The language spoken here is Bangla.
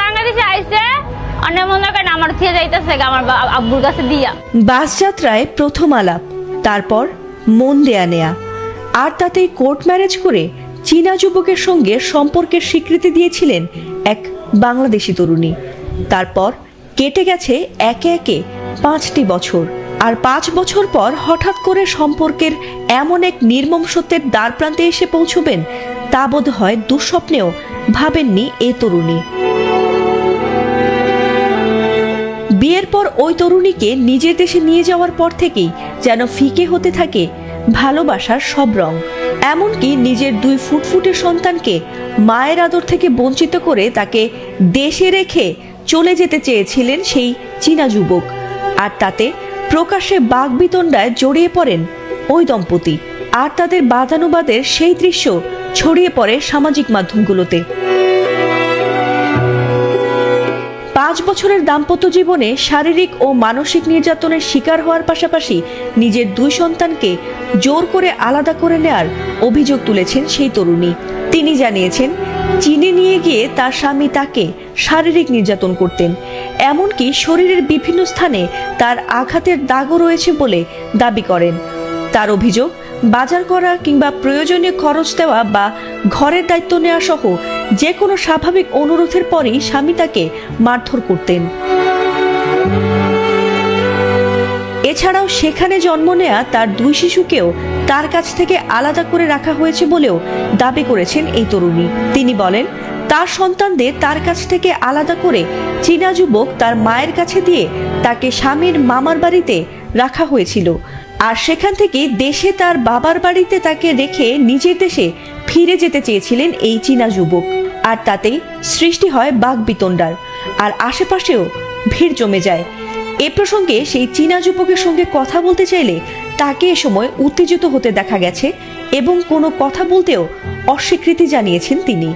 বাংলাদেশে আইছে। অনেক মনে করেন আমার থেকে যাইতেছে আমার আব্বুর কাছে দিয়া। বাস যাত্রায় প্রথম আলাপ তারপর মন দেয়া নেয়া। আর তাতেই কোর্ট ম্যারেজ করে চীনা যুবকের সঙ্গে সম্পর্কের স্বীকৃতি দিয়েছিলেন এক বাংলাদেশি তরুণী। তারপর কেটে গেছে একে একে পাঁচটি বছর। আর পাঁচ বছর পর হঠাৎ করে সম্পর্কের এমন এক নির্মম সত্যের দ্বার প্রান্তে এসে পৌঁছবেন, তা বোধ হয় দুঃস্বপ্নেও ভাবেননি এ তরুণী। বিয়ের পর ওই তরুণীকে নিজের দেশে নিয়ে যাওয়ার পর থেকেই যেন ফিকে হতে থাকে ভালোবাসার সব রং। এমনকি নিজের দুই ফুটফুটে সন্তানকে মায়ের আদর থেকে বঞ্চিত করে তাকে দেশে রেখে চলে যেতে চেয়েছিলেন সেই চীনা যুবক। আর তাতে প্রকাশ্যে বাগবিতণ্ডায় জড়িয়ে পড়েন ওই দম্পতি। আর তাদের বাদানুবাদের সেই দৃশ্য ছড়িয়ে পড়ে সামাজিক মাধ্যমগুলোতে। পাঁচ বছরের দাম্পত্য জীবনে শারীরিক ও মানসিক নির্যাতনের শিকার হওয়ার পাশাপাশি নিজের দুই সন্তানকে জোর করে আলাদা করে নেয়ার অভিযোগ তুলেছেন সেই তরুণী। তিনি জানিয়েছেন চীনে নিয়ে গিয়ে তার স্বামী তাকে শারীরিক নির্যাতন করতেন। এমনকি শরীরের বিভিন্ন স্থানে তার আঘাতের দাগও রয়েছে বলে দাবি করেন। তার অভিযোগ, বাজার করা কিংবা প্রয়োজনীয় খরচ দেওয়া বা ঘরের দায়িত্ব নেওয়া সহ যে কোনো স্বাভাবিক অনুরোধের পরই স্বামী তাকে মারধর করতেন। এছাড়াও সেখানে জন্ম নেয়া তার দুই শিশুকেও তার কাছ থেকে আলাদা করে রাখা হয়েছে বলেও দাবি করেছেন এই তরুণী। তিনি বলেন, তার সন্তানদের তার কাছ থেকে আলাদা করে চীনা যুবক তার মায়ের কাছে দিয়ে তাকে স্বামীর মামার বাড়িতে রাখা হয়েছিল। আর সেখান থেকে দেশে তার বাবার বাড়িতে তাকে রেখে নিজের দেশে ফিরে যেতে চেয়েছিলেন এই চীনা যুবক। আর তাতেই সৃষ্টি হয় বাঘ বিতণ্ডার। আর আশেপাশেও ভিড় জমে যায়। এ প্রসঙ্গে সেই চীনা যুবকের সঙ্গে কথা বলতে চাইলে তাকে এ সময় উত্তেজিত হতে দেখা গেছে এবং কোনো কথা বলতেও অস্বীকৃতি জানিয়েছেন তিনি।